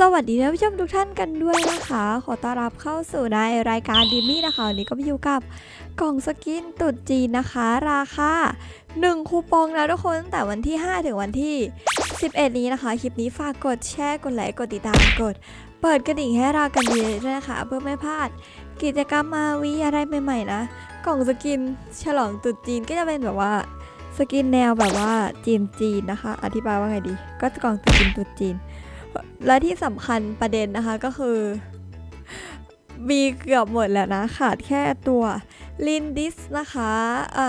สวัสดีท่านผู้ชมทุกท่านกันด้วยนะคะ ขอต้อนรับเข้าสู่ในรายการดิมี่นะคะวันนี้ก็มาอยู่กับกล่องสกินตุดจีนนะคะ ราคา1 คูปองนะทุกคนตั้งแต่วันที่ 5 ถึงวันที่ 11 นี้นะคะ คลิปนี้ฝากกดแชร์กดไลค์กดติดตามกด เปิดกระดิ่งให้เรากันดีด้วยนะคะ เพื่อไม่พลาด กิจกรรมมาวิอะไรใหม่ๆนะ กล่องสกิน ฉลองตรุษจีนก็จะเป็นแบบว่า สกินแนวแบบว่าจีนจีนนะคะ อธิบายว่าไงดี ก็กล่องตุจีนตุจีน และที่สำคัญประเด็นนะคะก็คือ มีเกือบหมดแล้วนะ ขาดแค่ตัวลินดิสนะคะ อะ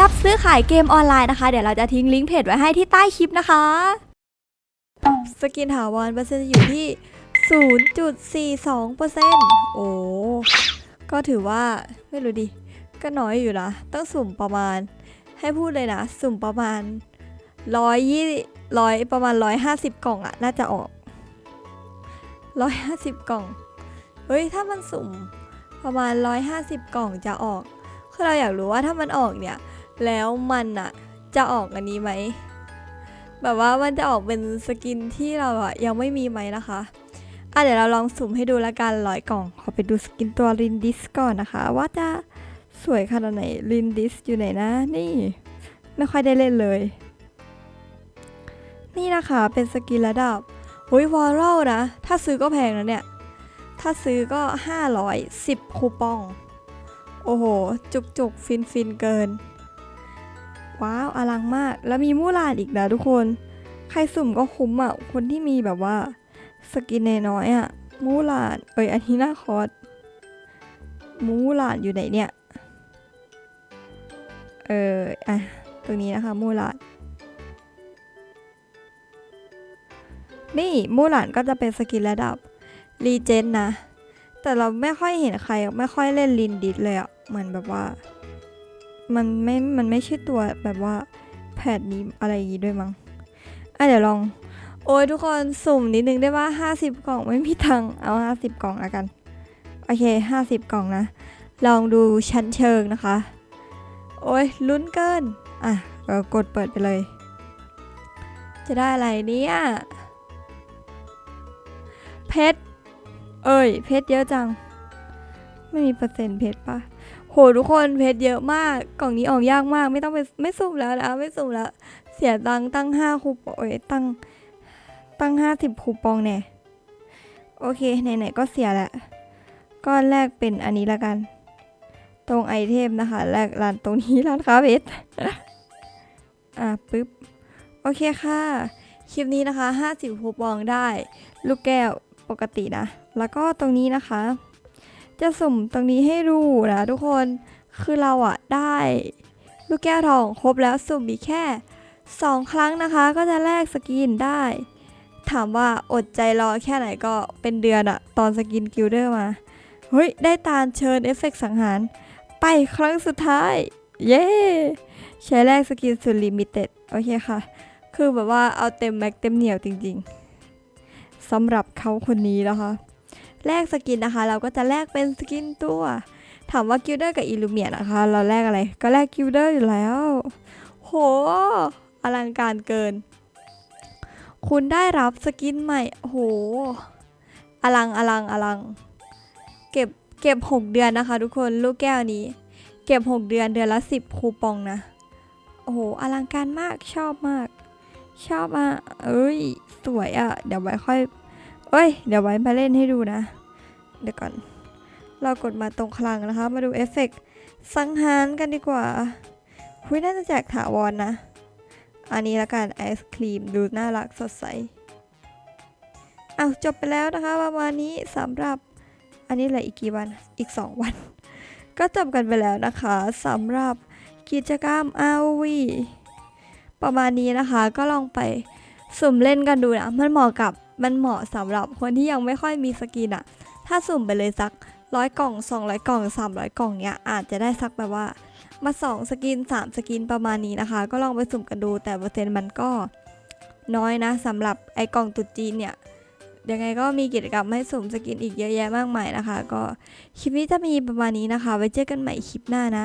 รับซื้อขายเกมออนไลน์นะคะ เดี๋ยวเราจะทิ้งลิงก์เพจไว้ให้ที่ใต้คลิปนะคะ สกินถาวรเปอร์เซ็นต์อยู่ที่ 0.42%โอ้ก็ถือว่าไม่รู้ดิ ก็น้อยอยู่นะ ต้องสุ่มประมาณ ให้พูดเลยนะ สุ่มประมาณร้อยยี่ร้อยประมาณร้อยห้าสิบกล่องอะน่าจะออกร้อยห้าสิบกล่อง เฮ้ย ถ้ามันสุ่มประมาณร้อยห้าสิบกล่องจะออก คือเราอยากรู้ว่าถ้ามันออกเนี่ย แล้วมันอะจะออกอันนี้ไหม แบบว่ามันจะออกเป็นสกินที่เราอะยังไม่มีไหมนะคะอะเดี๋ยวเราลองสุ่มให้ดูละกันร้อยกล่อง ขอไปดูสกินตัวลินดิสก่อนนะคะ ว่าจะสวยขนาดไหนลินดิสอยู่ไหนนะ นี่ ไม่ค่อยได้เล่นเลย นี่นะคะเป็นสกินระดับหุยวอลลนะ ถ้าซื้อก็แพงนะเนี่ย ถ้าซื้อก็ 510 คูปอง โอ้โห จุกจุกฟินฟินเกิน ว้าวอลังมาก แล้วมีมู่หลานอีกนะทุกคน ใครสุ่มก็คุ้มอะ คนที่มีแบบว่า สกินน้อยๆอะ มู่หลานเอ้ยอันนี้น้าคอร์สมู่หลานอยู่ไหนเนี่ย เอออะตรงนี้นะคะมู่หลานนี่มู่หลานก็จะเป็นสกินระดับรีเจนนะ แต่เราไม่ค่อยเห็นใครไม่ค่อยเล่นลินดิสเลยอะเหมือนแบบว่า มันไม่ มันไม่ใช่ตัวแบบว่าแพทนี้อะไรอย่างงี้ด้วยมั้ง อะเดี๋ยวลอง โอ้ยทุกคนสุ่มนิดนึงได้ว่า 50 กล่องไม่มีตังเอา50 กล่องแล้วกัน โอเค 50 กล่องนะ ลองดูชั้นเชิงนะคะ โอ้ยลุ้นเกิน อะก็กดเปิดไปเลย จะได้อะไรเนี่ย เพชร เอ้ย เพชรเยอะจัง ไม่มีเปอร์เซ็นต์เพชรปะ โหทุกคนเพชรเยอะมากกล่องนี้ออกยากมาก ไม่ต้องไปไม่สุ่มแล้วนะไม่สุ่มแล้ว เสียตังตั้งห้าคูปองเอ้ยตั้งตั้งห้าสิบคูปองแน่โอเคไหนๆก็เสียแหละก้อนแรกเป็นอันนี้ละกัน ตรงไอเทมนะคะแรกร้านตรงนี้ร้านค้าเพชรอะปึ๊บโอเคค่ะ คลิปนี้นะคะ 50คูปองได้ ลูกแก้วปกตินะ แล้วก็ตรงนี้นะคะ จะสุ่มตรงนี้ให้ดูนะทุกคนคือเราอะได้ ลูกแก้วทองครบแล้วสุ่มอีกแค่ 2 ครั้งนะคะ ก็จะแลกสกินได้ ถามว่าอดใจรอแค่ไหนก็เป็นเดือนอะตอนสกินกิลเดอร์มาเฮ้ย ได้ตาลเชิญเอฟเฟกต์สังหาร ไปครั้งสุดท้าย เย้ ใช้แลกสกินสุดลิมิเต็ด โอเคค่ะ คือแบบว่าเอาเต็มแม็กเต็มเหนียวจริงๆสำหรับเขาคนนี้นะคะ แลกสกินนะคะ เราก็จะแลกเป็นสกินตัว ถามว่ากิลเดอร์กับอิลูเมียนะคะ เราแลกอะไร ก็แลกกิลเดอร์อยู่แล้ว โห อลังการเกิน คุณได้รับสกินใหม่ โห อลังอลังอลัง เก็บเก็บ 6 เดือนนะคะ ทุกคน ลูกแก้วนี้ เก็บ 6 เดือนเดือนละ 10 คูปองนะ โอ้โห อลังการมาก ชอบมาก ชอบมากเอ้ย สวยอะ เดี๋ยวไว้ค่อย เอ้ย เดี๋ยวไว้มาเล่นให้ดูนะ เดี๋ยวก่อน เรากดมาตรงคลังนะคะ มาดูเอฟเฟกต์สังหารกันดีกว่าคุยน่าจะแจกถาวรนนะ อันนี้ละกันไอศครีมดูน่ารักสดใสอ้าวจบไปแล้วนะคะประมาณนี้สำหรับอันนี้เหลืออีกกี่วันอีก 2 วัน ก็จบกันไปแล้วนะคะสำหรับกิจกรรม RV ประมาณนี้นะคะก็ลองไปสุ่มเล่นกันดูนะ มันเหมาะกับ มันเหมาะสำหรับคนที่ยังไม่ค่อยมีสกินอะถ้าสุ่มไปเลยสักร้อยกล่อง 200 กล่อง 300 กล่องเนี้ยอาจจะได้สักแบบว่า มา 2 สกิน 3 สกินประมาณนี้นะคะ ก็ลองไปสุ่มกันดูแต่เปอร์เซ็นต์มันก็น้อยนะสำหรับไอกล่องตุดจีนเนี่ยยังไงก็มีกิจกรรมให้สุ่มสกินอีกเยอะแยะมากมายนะคะ ก็คลิปนี้จะมีประมาณนี้นะคะ ไว้เจอกันใหม่คลิปหน้านะ